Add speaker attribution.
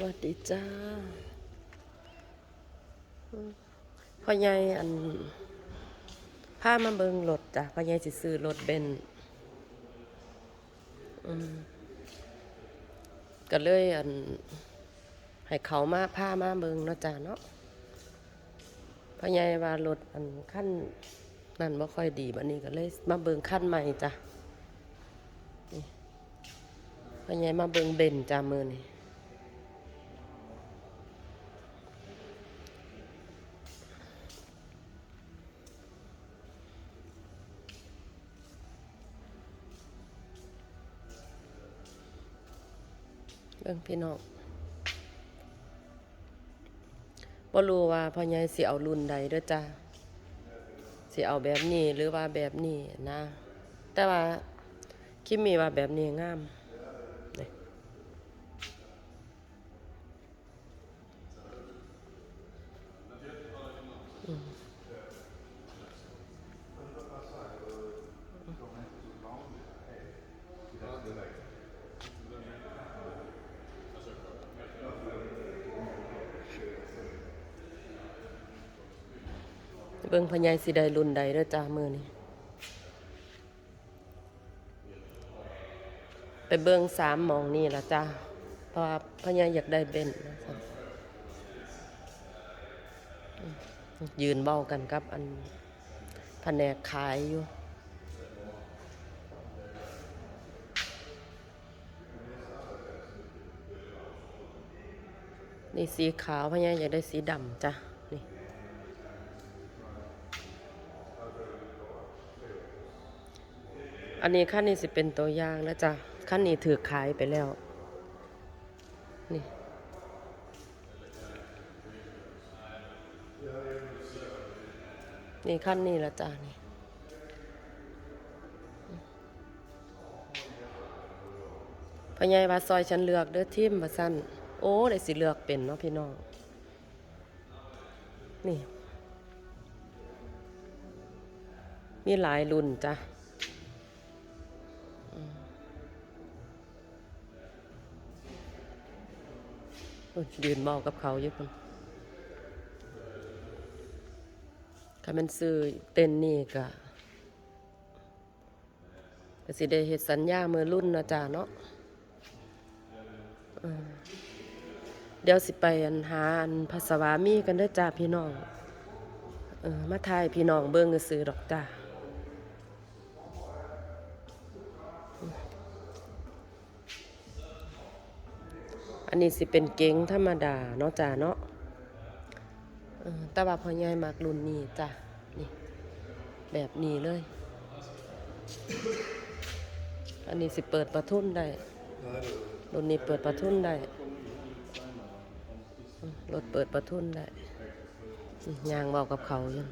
Speaker 1: วัสดีจ้าพ่อใหญ่อันพามาเบิงรถจ้ะพ่อใหญ่สิซื้อรถเบนก็เลยอัน ให้เขามาพามาเบิงเนาะจ้ะเนาะพ่อใหญ่ว่ารถอันขั้นนั่นบ่ค่อยดีบัดนี้ก็เลยมาเบิงขั้นใหม่จ้ะพ่อใหญ่มาเบิงเบนจ้ะมือนี่ เบิ่งพี่น้องบ่รู้ว่าพ่อใหญ่สิเอารุ่นใดเด้อจ้าสิเอาแบบนี้หรือว่าแบบนี้นะ แต่ว่าคิดมีว่าแบบนี้งาม เบิ่งพ่อใหญ่สิได้รุ่นใดเด้อจ้ามือนี้ไปเบิ่งสามมองนี่ละจ้าเพราะว่าพญายอยากได้เบนนะจ๊ะยืนเบ้ากันกับ อันแผนกขายอยู่นี่สีขาวพญาอยากได้สีดำจ้ะนี่ อันนี้ขั้นนี้สิเป็นตัวอย่างนะจ๊ะขั้นนี้ถือขายไปแล้ว นี่นี่ขั้นนี้ละจ้ะนี่พญายว่าซอยฉันเลือกเด้อทิมว่าสั้นโอ้ได้สิเลือกเป็นเนาะพี่น้อง นี่ มีหลายรุ่นจ้ะ ยืนเมากับเขาอยู่คนถ้ามันซื้อเต้นนี่ก็ก็สิได้เฮ็ดสัญญามือรุ่นนะจ๊ะเนาะเดี๋ยวสิไปอันหาอันภาษาวามีกันเด้อจ้าพี่น้อง เออมาทายพี่น้องเบิ่งซื้อดอกจ้า อันนี้สิเป็นเก๋งธรรมดาเนาะจ้าเนาะต่ว่าพ่อใหญ่มักรุ่นนี้จ้ะนี่ แบบนี้เลย อันนี้สิเปิดประทุนได้รุ่นนี้เปิดประทุนได้รถเปิดประทุนได้ยางเบากับเขาอยู่